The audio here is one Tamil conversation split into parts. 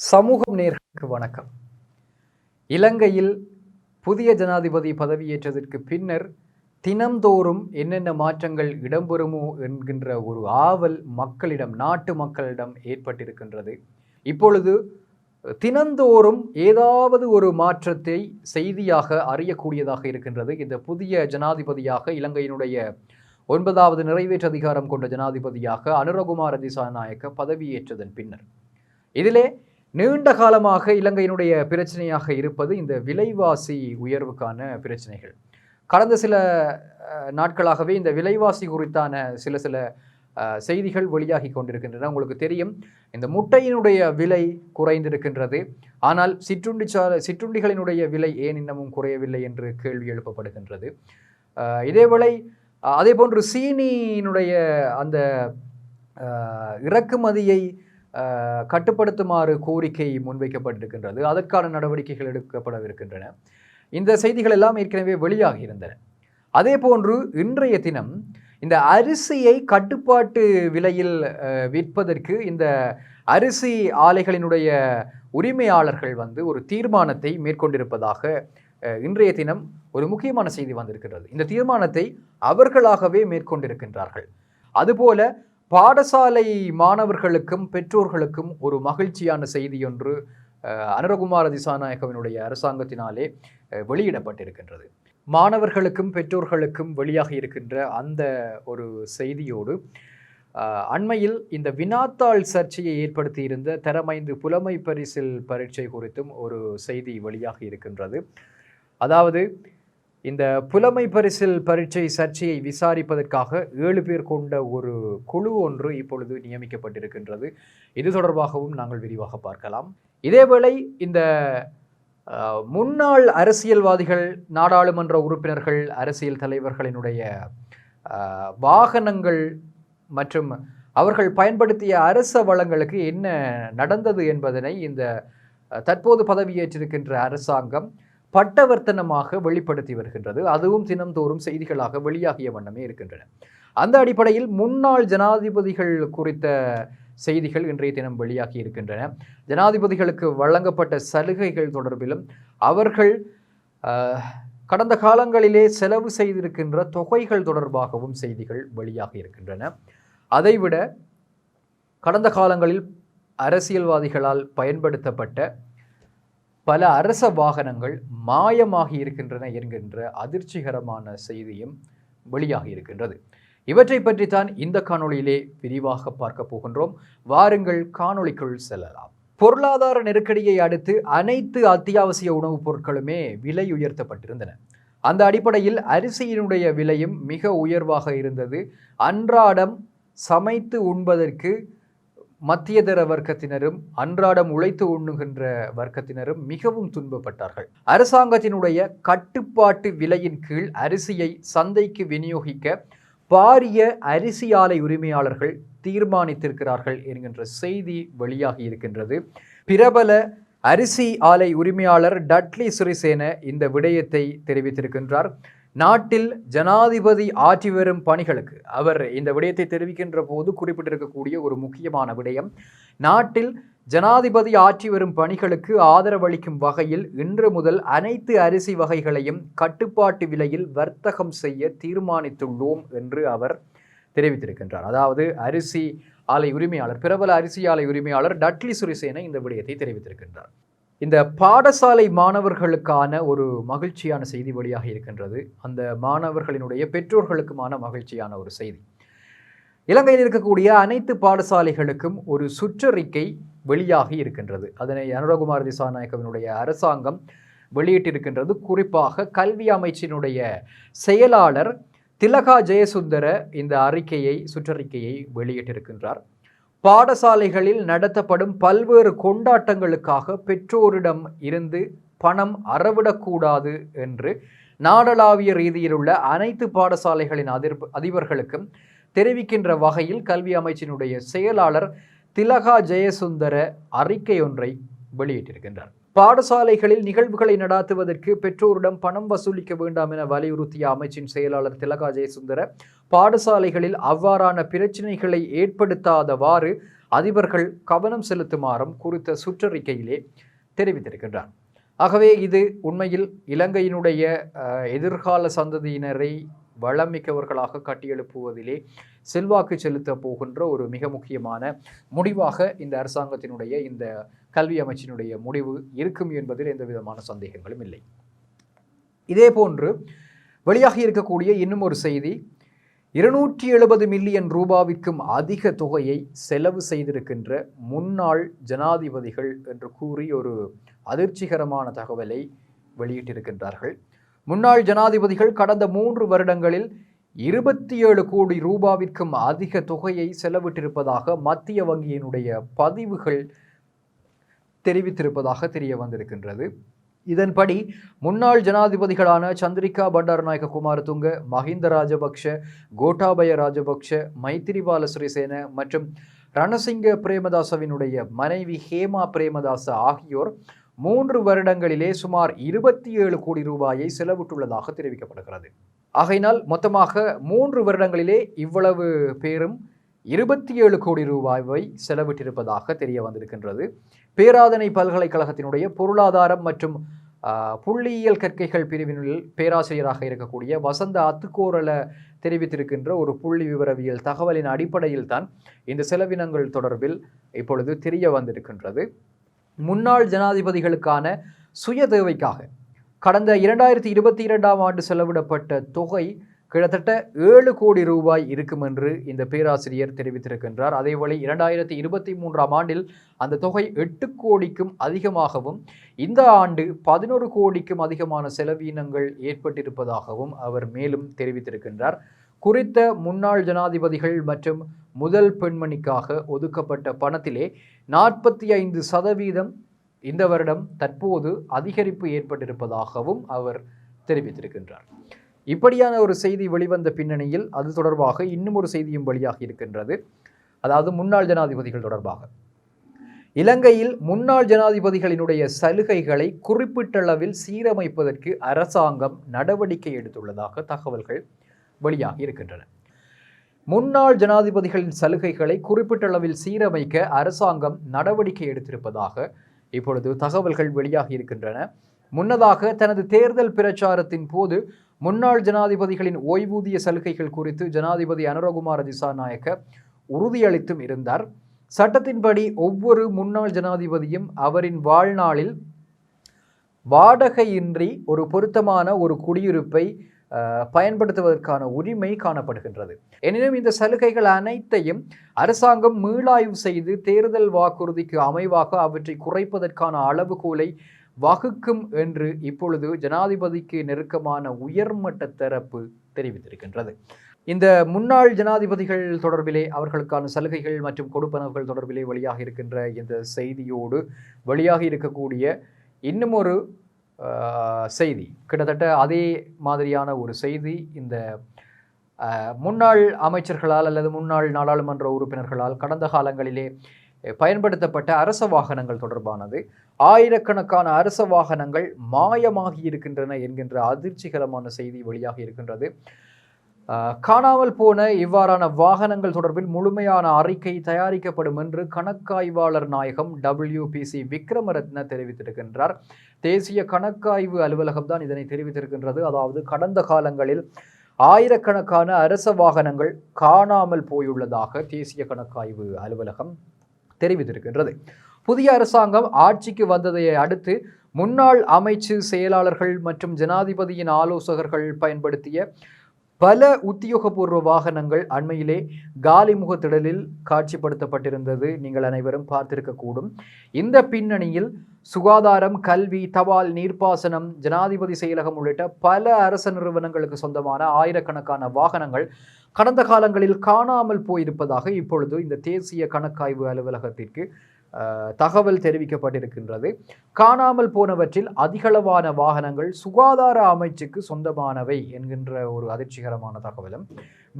சமூகம் நேர்களுக்கு வணக்கம். இலங்கையில் புதிய ஜனாதிபதி பதவியேற்றதற்கு பின்னர் தினம்தோறும் என்னென்ன மாற்றங்கள் இடம்பெறுமோ என்கின்ற ஒரு ஆவல் மக்களிடம் நாட்டு மக்களிடம் ஏற்பட்டிருக்கின்றது. இப்பொழுது தினந்தோறும் ஏதாவது ஒரு மாற்றத்தை செய்தியாக அறியக்கூடியதாக இருக்கின்றது. இந்த புதிய ஜனாதிபதியாக இலங்கையினுடைய ஒன்பதாவது நிறைவேற்று அதிகாரம் கொண்ட ஜனாதிபதியாக அனுரகுமார திசாநாயக்க பதவியேற்றதன் பின்னர். இதிலே நீண்ட காலமாக இலங்கையினுடைய பிரச்சனையாக இருப்பது இந்த விலைவாசி உயர்வுக்கான பிரச்சனைகள். கடந்த சில நாட்களாகவே இந்த விலைவாசி குறித்தான சில சில செய்திகள் வெளியாகி கொண்டிருக்கின்றன. உங்களுக்கு தெரியும் இந்த முட்டையினுடைய விலை குறைந்திருக்கின்றது. ஆனால் சிற்றுண்டி சா சிற்றுண்டிகளினுடைய விலை ஏன் இன்னமும் குறையவில்லை என்று கேள்வி எழுப்பப்படுகின்றது. இதேவேளை அதே போன்று சீனியினுடைய அந்த இறக்குமதியை கட்டுப்படுத்துமாறு கோரிக்கை முன்வைக்கப்பட்டிருக்கின்றது. அதற்கான நடவடிக்கைகள் எடுக்கப்படவிருக்கின்றன. இந்த செய்திகள் எல்லாம் ஏற்கனவே வெளியாகி இருந்தன. அதே போன்று இன்றைய தினம் இந்த அரிசியை கட்டுப்பாட்டு விலையில் விற்பதற்கு இந்த அரிசி ஆலைகளினுடைய உரிமையாளர்கள் வந்து ஒரு தீர்மானத்தை மேற்கொண்டிருப்பதாக இன்றைய தினம் ஒரு முக்கியமான செய்தி வந்திருக்கின்றது. இந்த தீர்மானத்தை அவர்களாகவே மேற்கொண்டிருக்கின்றார்கள். அதுபோல பாடசாலை மாணவர்களுக்கும் பெற்றோர்களுக்கும் ஒரு மகிழ்ச்சியான செய்தி ஒன்று அனுரகுமார திசாநாயகவினுடைய அரசாங்கத்தினாலே வெளியிடப்பட்டிருக்கின்றது. மாணவர்களுக்கும் பெற்றோர்களுக்கும் வெளியாக இருக்கின்ற அந்த ஒரு செய்தியோடு அண்மையில் இந்த வினாத்தாள் சர்ச்சையை ஏற்படுத்தி இருந்த தரமைந்து புலமை பரிசில் பரீட்சை குறித்தும் ஒரு செய்தி வெளியாக இருக்கின்றது. அதாவது இந்த புலமை பரிசில் பரீட்சை சர்ச்சையை விசாரிப்பதற்காக ஏழு பேர் கொண்ட ஒரு குழு ஒன்று இப்பொழுது நியமிக்கப்பட்டிருக்கின்றது. இது தொடர்பாகவும் நாங்கள் விரிவாக பார்க்கலாம். இதேவேளை இந்த முன்னாள் அரசியல்வாதிகள் நாடாளுமன்ற உறுப்பினர்கள் அரசியல் தலைவர்களினுடைய வாகனங்கள் மற்றும் அவர்கள் பயன்படுத்திய அரச வளங்களுக்கு என்ன நடந்தது என்பதனை இந்த தற்போது பதவியேற்றிருக்கின்ற அரசாங்கம் பட்டவர்த்தனமாக வெளிப்படுத்தி வருகின்றது. அதுவும் தினம்தோறும் செய்திகளாக வெளியாகிய வண்ணமே இருக்கின்றன. அந்த அடிப்படையில் முன்னாள் ஜனாதிபதிகள் குறித்த செய்திகள் இன்றைய தினம் வெளியாகி இருக்கின்றன. ஜனாதிபதிகளுக்கு வழங்கப்பட்ட சலுகைகள் தொடர்பிலும் அவர்கள் கடந்த காலங்களிலே செலவு செய்திருக்கின்ற தொகைகள் தொடர்பாகவும் செய்திகள் வெளியாகி இருக்கின்றன. அதைவிட கடந்த காலங்களில் அரசியல்வாதிகளால் பயன்படுத்தப்பட்ட பல அரச வாகனங்கள் மாயமாகி இருக்கின்றன என்கின்ற அதிர்ச்சிகரமான செய்தியும் வெளியாகி இருக்கின்றது. இவற்றை பற்றித்தான் இந்த காணொளியிலே விரிவாக பார்க்க போகின்றோம். வாருங்கள் காணொளிக்குள் செல்லலாம். பொருளாதார நெருக்கடியை அடுத்து அனைத்து அத்தியாவசிய உணவுப் பொருட்களுமே விலை உயர்த்தப்பட்டிருந்தன. அந்த அடிப்படையில் அரிசியினுடைய விலையும் மிக உயர்வாக இருந்தது. அன்றாடம் சமைத்து உண்பதற்கு மத்தியதர வர்க்கத்தினரும் அன்றாடம் உழைத்து உண்ணுகின்ற வர்க்கத்தினரும் மிகவும் துன்பப்பட்டார்கள். அரசாங்கத்தினுடைய கட்டுப்பாட்டு விலையின் கீழ் அரிசியை சந்தைக்கு விநியோகிக்க பாரிய அரிசி ஆலை உரிமையாளர்கள் தீர்மானித்திருக்கிறார்கள் என்கின்ற செய்தி வெளியாகி இருக்கின்றது. பிரபல அரிசி ஆலை உரிமையாளர் டட்லி சிறிசேன இந்த விடயத்தை தெரிவித்திருக்கின்றார். நாட்டில் ஜனாதிபதி ஆற்றி வரும் பணிகளுக்கு அவர் இந்த விடயத்தை தெரிவிக்கின்ற போது குறிப்பிட்டிருக்கக்கூடிய ஒரு முக்கியமான விடயம் நாட்டில் ஜனாதிபதி ஆற்றி வரும் பணிகளுக்கு ஆதரவளிக்கும் வகையில் இன்று முதல் அனைத்து அரிசி வகைகளையும் கட்டுப்பாட்டு விலையில் வர்த்தகம் செய்ய தீர்மானித்துள்ளோம் என்று அவர் தெரிவித்திருக்கின்றார். அதாவது அரிசி ஆலை உரிமையாளர் பிரபல அரிசி ஆலை உரிமையாளர் டட்லி சுரிசேன இந்த விடயத்தை தெரிவித்திருக்கின்றார். இந்த பாடசாலை மாணவர்களுக்கான ஒரு மகிழ்ச்சியான செய்தி வெளியாக இருக்கின்றது. அந்த மாணவர்களினுடைய பெற்றோர்களுக்குமான மகிழ்ச்சியான ஒரு செய்தி. இலங்கையில் இருக்கக்கூடிய அனைத்து பாடசாலைகளுக்கும் ஒரு சுற்றறிக்கை வெளியாகி இருக்கின்றது. அதனை அனுரகுமார் திசாநாயக்கவினுடைய அரசாங்கம் வெளியிட்டிருக்கின்றது. குறிப்பாக கல்வி அமைச்சினுடைய செயலாளர் திலகா ஜெயசுந்தர இந்த அறிக்கையை சுற்றறிக்கையை வெளியிட்டிருக்கின்றார். பாடசாலைகளில் நடத்தப்படும் பல்வேறு கொண்டாட்டங்களுக்காக பெற்றோரிடம் இருந்து பணம் அறவிடக்கூடாது என்று நாடளாவிய ரீதியிலுள்ள அனைத்து பாடசாலைகளின் அதிர் அதிபர்களுக்கும் தெரிவிக்கின்ற வகையில் கல்வி அமைச்சினுடைய செயலாளர் திலகா ஜெயசுந்தர அறிக்கை ஒன்றை வெளியிட்டிருக்கின்றார். பாடசாலைகளில் நிகழ்வுகளை நடாத்துவதற்கு பெற்றோரிடம் பணம் வசூலிக்க வேண்டாம் என வலியுறுத்திய அமைச்சின் செயலாளர் திலகா ஜெயசுந்தர பாடசாலைகளில் அவ்வாறான பிரச்சினைகளை ஏற்படுத்தாதவாறு அதிபர்கள் கவனம் செலுத்துமாறும் குறித்த சுற்றறிக்கையிலே தெரிவித்திருக்கின்றார். ஆகவே இது உண்மையில் இலங்கையினுடைய எதிர்கால சந்ததியினரை வளமிக்கவர்களாக கட்டியெழுப்புவதிலே செல்வாக்கு செலுத்த போகின்ற ஒரு மிக முக்கியமான முடிவாக இந்த அரசாங்கத்தினுடைய இந்த கல்வி அமைச்சினுடைய முடிவு இருக்கும் என்பதில் எந்த விதமான சந்தேகங்களும் இல்லை. இதே போன்று வெளியாகி இருக்கக்கூடிய இன்னும் ஒரு செய்தி இருநூற்றி எழுபது மில்லியன் ரூபாவிற்கும் அதிக தொகையை செலவு செய்திருக்கின்ற முன்னாள் ஜனாதிபதிகள் என்று கூறி ஒரு அதிர்ச்சிகரமான தகவலை வெளியிட்டிருக்கின்றார்கள். முன்னாள் ஜனாதிபதிகள் கடந்த மூன்று வருடங்களில் இருபத்தி ஏழு கோடி ரூபாவிற்கும் அதிக தொகையை செலவிட்டிருப்பதாக மத்திய வங்கியினுடைய பதிவுகள் தெரிவித்திருப்பதாக தெரிய வந்திருக்கின்றது. இதன்படி முன்னாள் ஜனாதிபதிகளான சந்திரிகா பண்டாரநாயக குமாரதுங்க மஹிந்த ராஜபக்ஷ கோட்டாபய ராஜபக்ஷ மைத்திரிபால சிறிசேன மற்றும் ரணசிங்க பிரேமதாசவினுடைய மனைவி ஹேமா பிரேமதாச ஆகியோர் மூன்று வருடங்களிலே சுமார் இருபத்தி ஏழு கோடி ரூபாயை செலவிட்டுள்ளதாக தெரிவிக்கப்படுகிறது. ஆகையினால் மொத்தமாக மூன்று வருடங்களிலே இவ்வளவு பேரும் இருபத்தி ஏழு கோடி ரூபாயை செலவிட்டிருப்பதாக தெரிய வந்திருக்கின்றது. பேராதனை பல்கலைக்கழகத்தினுடைய பொருளாதாரம் மற்றும் புள்ளியியல் கற்கைகள் பிரிவினில் பேராசிரியராக இருக்கக்கூடிய வசந்த அத்துக்கோரல தெரிவித்திருக்கின்ற ஒரு புள்ளி விவரவியல் தகவலின் அடிப்படையில் தான் இந்த செலவினங்கள் தொடர்பில் இப்பொழுது தெரிய வந்திருக்கின்றது. முன்னாள் ஜனாதிபதிகளுக்கான சுய தேவைக்காக கடந்த இரண்டாயிரத்தி இருபத்தி இரண்டாம் ஆண்டு செலவிடப்பட்ட தொகை கிட்டத்தட்ட ஏழு கோடி ரூபாய் இருக்கும் என்று இந்த பேராசிரியர் தெரிவித்திருக்கின்றார். அதேவேளை இரண்டாயிரத்தி இருபத்தி மூன்றாம் ஆண்டில் அந்த தொகை எட்டு கோடிக்கும் அதிகமாகவும் இந்த ஆண்டு பதினோரு கோடிக்கும் அதிகமான செலவீனங்கள் ஏற்பட்டிருப்பதாகவும் அவர் மேலும் தெரிவித்திருக்கின்றார். குறித்த முன்னாள் ஜனாதிபதிகள் மற்றும் முதல் பெண்மணிக்காக ஒதுக்கப்பட்ட பணத்திலே நாற்பத்தி ஐந்து சதவீதம் இந்த வருடம் தற்போது அதிகரிப்பு ஏற்பட்டிருப்பதாகவும் அவர் தெரிவித்திருக்கின்றார். இப்படியான ஒரு செய்தி வெளிவந்த பின்னணியில் அது தொடர்பாக இன்னும் ஒரு செய்தியும் வெளியாகி இருக்கின்றது. அதாவது முன்னாள் ஜனாதிபதிகள் தொடர்பாக. இலங்கையில் முன்னாள் ஜனாதிபதிகளினுடைய சலுகைகளை குறிப்பிட்டளவில் சீரமைப்பதற்கு அரசாங்கம் நடவடிக்கை எடுத்துள்ளதாக தகவல்கள் வெளியாகி இருக்கின்றன. முன்னாள் ஜனாதிபதிகளின் சலுகைகளை குறிப்பிட்டளவில் சீரமைக்க அரசாங்கம் நடவடிக்கை எடுத்திருப்பதாக இப்பொழுது தகவல்கள் வெளியாகி இருக்கின்றன. முன்னதாக தனது தேர்தல் பிரச்சாரத்தின் போது முன்னாள் ஜனாதிபதிகளின் ஓய்வூதிய சலுகைகள் குறித்து ஜனாதிபதி அனுரகுமார திசாநாயக்க உறுதியளித்தும் இருந்தார். சட்டத்தின்படி ஒவ்வொரு முன்னாள் ஜனாதிபதியும் அவரின் வாழ்நாளில் வாடகையின்றி ஒரு பொருத்தமான ஒரு குடியிருப்பை பயன்படுத்துவதற்கான உரிமை காணப்படுகின்றது. எனினும் இந்த சலுகைகள் அனைத்தையும் அரசாங்கம் மீளாய்வு செய்து தேர்தல் வாக்குறுதிக்கு அமைவாக அவற்றை குறைப்பதற்கான அளவுகோலை வகுக்கும் என்று இப்பொழுது ஜனாதிபதிக்கு நெருக்கமான உயர்மட்ட தரப்பு தெரிவித்திருக்கின்றது. இந்த முன்னாள் ஜனாதிபதிகள் தொடர்பிலே அவர்களுக்கான சலுகைகள் மற்றும் கொடுப்பனவுகள் தொடர்பிலே வெளியாக இருக்கின்ற இந்த செய்தியோடு வெளியாக இருக்கக்கூடிய இன்னும் ஒரு செய்தி. கிட்டத்தட்ட அதே மாதிரியான ஒரு செய்தி இந்த முன்னாள் அமைச்சர்களால் அல்லது முன்னாள் நாடாளுமன்ற உறுப்பினர்களால் கடந்த காலங்களிலே பயன்படுத்தப்பட்ட அரச வாகனங்கள் தொடர்பானது. ஆயிரக்கணக்கான அரச வாகனங்கள் மாயமாகி இருக்கின்றன என்கின்ற அதிர்ச்சிகரமான செய்தி வெளியாக இருக்கின்றது. ஆஹ், காணாமல் போன இவ்வாறான வாகனங்கள் தொடர்பில் முழுமையான அறிக்கை தயாரிக்கப்படும் என்று கணக்காய்வாளர் நாயகம் டபிள்யூபிசி விக்ரமரத்ன தெரிவித்திருக்கின்றார். தேசிய கணக்காய்வு அலுவலகம் தான் இதனை தெரிவித்திருக்கின்றது. அதாவது கடந்த காலங்களில் ஆயிரக்கணக்கான அரச வாகனங்கள் காணாமல் போயுள்ளதாக தேசிய கணக்காய்வு அலுவலகம் தெரிவித்திருக்கின்றது. புதிய அரசாங்கம் ஆட்சிக்கு வந்ததை அடுத்து முன்னாள் அமைச்சு செயலாளர்கள் மற்றும் ஜனாதிபதியின் ஆலோசகர்கள் பயன்படுத்திய பல உத்தியோகபூர்வ வாகனங்கள் அண்மையிலே காலிமுகத்திடலில் காட்சிப்படுத்தப்பட்டிருந்தது. நீங்கள் அனைவரும் பார்த்திருக்கக்கூடும். இந்த பின்னணியில் சுகாதாரம் கல்வி தபால் நீர்ப்பாசனம் ஜனாதிபதி செயலகம் உள்ளிட்ட பல அரச நிறுவனங்களுக்கு சொந்தமான ஆயிரக்கணக்கான வாகனங்கள் கடந்த காலங்களில் காணாமல் போயிருப்பதாக இப்பொழுது இந்த தேசிய கணக்காய்வு அலுவலகத்திற்கு தகவல் தெரிவிக்கப்பட்டிருக்கின்றது. காணாமல் போனவற்றில் அதிகளவான வாகனங்கள் சுகாதார அமைச்சுக்கு சொந்தமானவை என்கின்ற ஒரு அதிர்ச்சிகரமான தகவலும்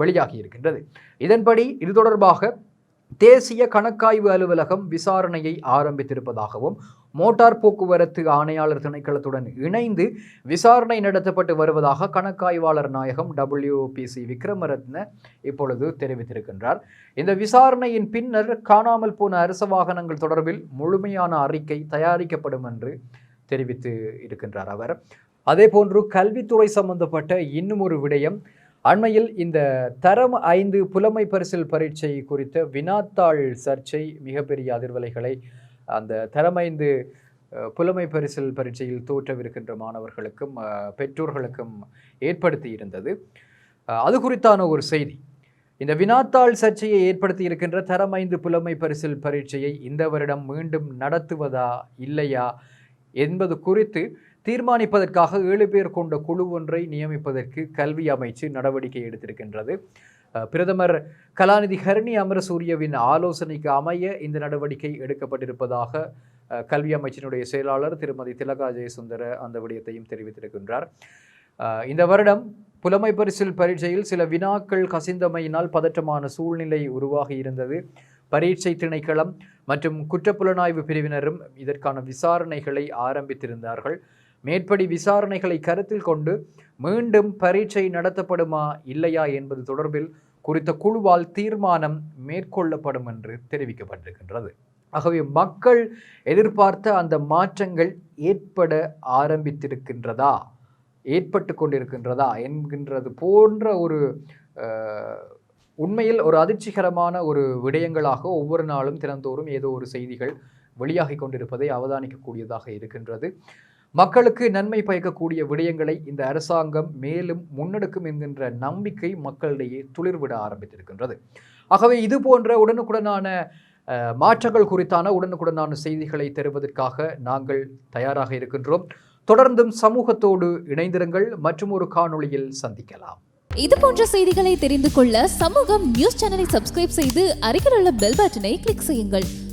வெளியாகி இருக்கின்றது. இதன்படி இது தொடர்பாக தேசிய கணக்காய்வு அலுவலகம் விசாரணையை ஆரம்பித்திருப்பதாகவும் மோட்டார் போக்குவரத்து ஆணையாளர் திணைக்களத்துடன் இணைந்து விசாரணை நடத்தப்பட்டு வருவதாக கணக்காய்வாளர் நாயகம் டபிள்யூபிசி விக்ரமரத்ன இப்பொழுது தெரிவித்திருக்கின்றார். இந்த விசாரணையின் பின்னர் காணாமல் போன அரச வாகனங்கள் தொடர்பில் முழுமையான அறிக்கை தயாரிக்கப்படும் என்று தெரிவித்து இருக்கின்றார் அவர். அதேபோன்று கல்வித்துறை சம்பந்தப்பட்ட இன்னும் ஒரு விடயம் அண்மையில் இந்த தரம் ஐந்து புலமை பரிசில் பரீட்சை குறித்த வினாத்தாள் சர்ச்சை மிகப்பெரிய அதிர்வலைகளை அந்த தரமைந்து புலமை பரிசில் பரீட்சையில் தோற்றவிருக்கின்ற மாணவர்களுக்கும் பெற்றோர்களுக்கும் ஏற்படுத்தி இருந்தது அது குறித்தான ஒரு செய்தி. இந்த வினாத்தாள் சர்ச்சையை ஏற்படுத்தி இருக்கின்ற தரம் ஐந்து புலமை பரிசில் பரீட்சையை இந்த வருடம் மீண்டும் நடத்துவதா இல்லையா என்பது குறித்து தீர்மானிப்பதற்காக ஏழு பேர் கொண்ட குழு ஒன்றை நியமிப்பதற்கு கல்வி அமைச்சு நடவடிக்கை எடுத்திருக்கின்றது. பிரதமர் கலாநிதி ஹரணி அமரசூரியவின் ஆலோசனைக்கு அமைய இந்த நடவடிக்கை எடுக்கப்பட்டிருப்பதாக கல்வி அமைச்சினுடைய செயலாளர் திருமதி திலகா ஜெயசுந்தர அந்த விடயத்தையும் தெரிவித்திருக்கின்றார். இந்த வருடம் புலமை பரிசில் பரீட்சையில் சில வினாக்கள் கசிந்தமையினால் பதற்றமான சூழ்நிலை உருவாகி இருந்தது. பரீட்சை திணைக்களம் மற்றும் குற்றப்புலனாய்வு பிரிவினரும் இதற்கான விசாரணைகளை ஆரம்பித்திருந்தார்கள். மேற்படி விசாரணைகளை கருத்தில் கொண்டு மீண்டும் பரீட்சை நடத்தப்படுமா இல்லையா என்பது தொடர்பில் குறித்த குழுவால் தீர்மானம் மேற்கொள்ளப்படும் என்று தெரிவிக்கப்பட்டிருக்கின்றது. ஆகவே மக்கள் எதிர்பார்த்த அந்த மாற்றங்கள் ஏற்பட ஆரம்பித்திருக்கின்றதா? ஏற்பட்டு கொண்டிருக்கின்றதா என்கின்றது போன்ற ஒரு உண்மையில் ஒரு அதிர்ச்சிகரமான ஒரு விடயங்களாக ஒவ்வொரு நாளும் தினந்தோறும் ஏதோ ஒரு செய்திகள் வெளியாகி கொண்டிருப்பதை அவதானிக்கக்கூடியதாக இருக்கின்றது. மக்களுக்கு நன்மை பயக்கக்கூடிய விடயங்களை இந்த அரசாங்கம் மேலும் முன்னெடுக்கும் என்கின்ற நம்பிக்கை மக்களிடையே துளிர்விட ஆரம்பித்திருக்கின்றது. ஆகவே இது போன்ற உடனுக்குடனான மாற்றங்கள் குறித்தான உடனுக்குடனான செய்திகளை தருவதற்காக நாங்கள் தயாராக இருக்கின்றோம். தொடர்ந்தும் சமூகத்தோடு இணைந்திருங்கள். மற்றும் ஒரு காணொளியில் சந்திக்கலாம். இது போன்ற செய்திகளை தெரிந்து கொள்ள சமூகம் நியூஸ் சேனலை சப்ஸ்கிரைப் செய்து அருகில் உள்ள பெல் பட்டனை கிளிக் செய்யுங்கள்.